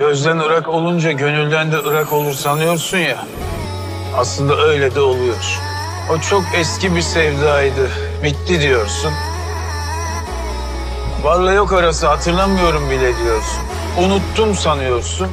Gözden ırak olunca gönülden de ırak olur sanıyorsun ya. Aslında öyle de oluyor. O çok eski bir sevdaydı. Bitti diyorsun. Varla yok arası hatırlamıyorum bile diyorsun. Unuttum sanıyorsun.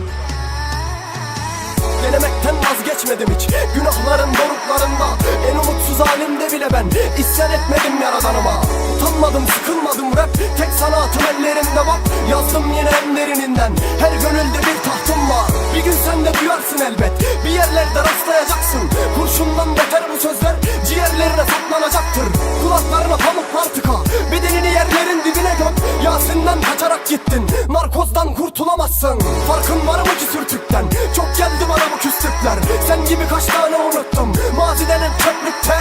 Denemekten vazgeçmedim hiç. Günahların doruklarında En umutsuz halimde bile ben. İsyan etmedim yaradanıma. Utanmadım sıkılmadım rap. Tek sanatım ellerimde bak Yazdım yine en derininden. Her gönülde bir tahtım var. Bir gün sen de duyarsın elbet. Bir yerlerde rastlayacaksın. Kurşundan beter bu sözler Ciğerlerine saplanacaktır Kulaklarına pamuklar tıka Bedenini yerlerin dibine göm Yasin'den kaçarak gittin. Narkozdan kurtulamazsın. Farkın var mı gibi kaç tane unuttum Mazi denen çöplükte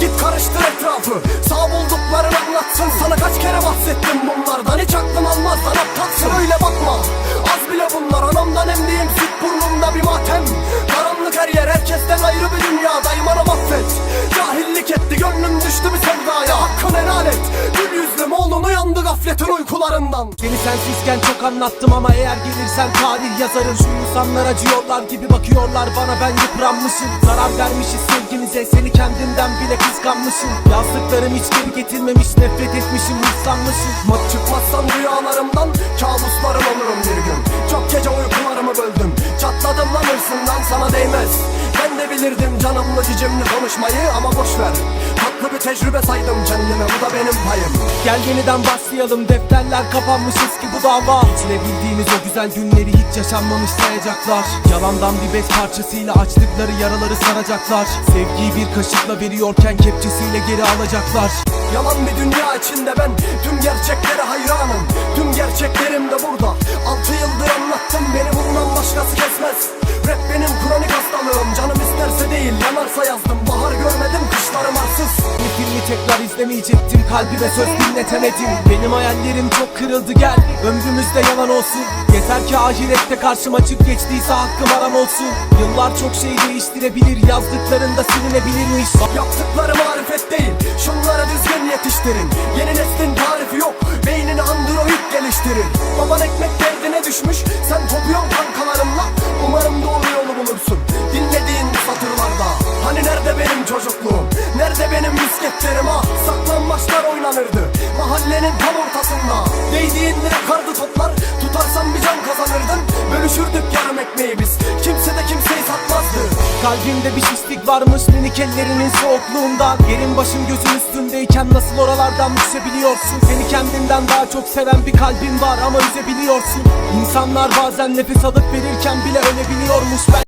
Git karıştır etrafı. Sağ bulduklarını anlatsın. Sana kaç kere bahsettim bunlardan? Hiç aklın almazdan aptalsın Öyle bakma. Az bile bunlar. Anamdan emdiğim süt burnumda bir matem. Karanlık her yer. Herkesten ayrı bir dünyadayım. Anam affet. Cahillik etti. Gönlüm düştü bir sevdaya. Hakkını helal et gafletin uykularından. Seni sensizken çok anlattım ama eğer gelirsen tarih yazarım. Şu insanlar acıyorlar gibi bakıyorlar bana ben yıpranmışım. Zarar vermişiz sevgimize seni kendimden bile kıskanmışım. Yazdıklarım hiç geri getirmemiş nefret etmişim hırslanmışım Mat çıkmazsan rüyalarımdan Kabuslarım olurum bir gün. Çok gece uykularımı böldüm Çatladım lan hırsından sana değmez. Ben de bilirdim canımlı cicimli konuşmayı Ama boş ver tecrübe saydım kendime Bu da benim payım. Gel yeniden başlayalım defterler kapanmış eski bu dava. Geçirebildiğimiz o güzel günleri hiç yaşanmamış sayacaklar Yalandan bir bez parçasıyla açtıkları yaraları saracaklar. Sevgiyi bir kaşıkla veriyorken kepçesiyle geri alacaklar. Yalan bir dünya içinde ben Tüm gerçeklere hayranım. Tüm gerçeklerim de burada. Altı yıldır anlattım beni bundan başkası kesmez tekrar izlemeyecektim Kalbime söz dinletemedim. Benim hayallerim çok kırıldı gel. Ömrümüzde yalan olsun. Yeter ki ahirette karşıma çık geçtiyse hakkım haram olsun. Yıllar çok şey değiştirebilir Yazdıklarında silinebilirmiş. Yaptıkları marifet değil Şunları düzgün yetiştirin. Yeni neslin tarifi yok Beynini android geliştirir Baban ekmek derdine düşmüş Sen topuyorsun kankalarınla Umarım doğru yolu bulursun. Dinlediğin bu satırlarda. Hani nerede benim çocukluğum Nerede benim misketlerim ah Saklanmaçlar oynanırdı. Mahallenin tam ortasında Değdiğinde kardı toplar. Tutarsan bir can kazanırdın Bölüşürdük yarım ekmeği biz. Kimse de kimseyi satmazdı. Kalbimde bir şişlik varmış minik ellerinin soğukluğundan Yerin başım gözün üstündeyken nasıl oralardan düşebiliyorsun? Seni kendinden daha çok seven bir kalbin var ama üzebiliyorsun. İnsanlar bazen nefes alıp verirken bile ölebiliyormuş. Ben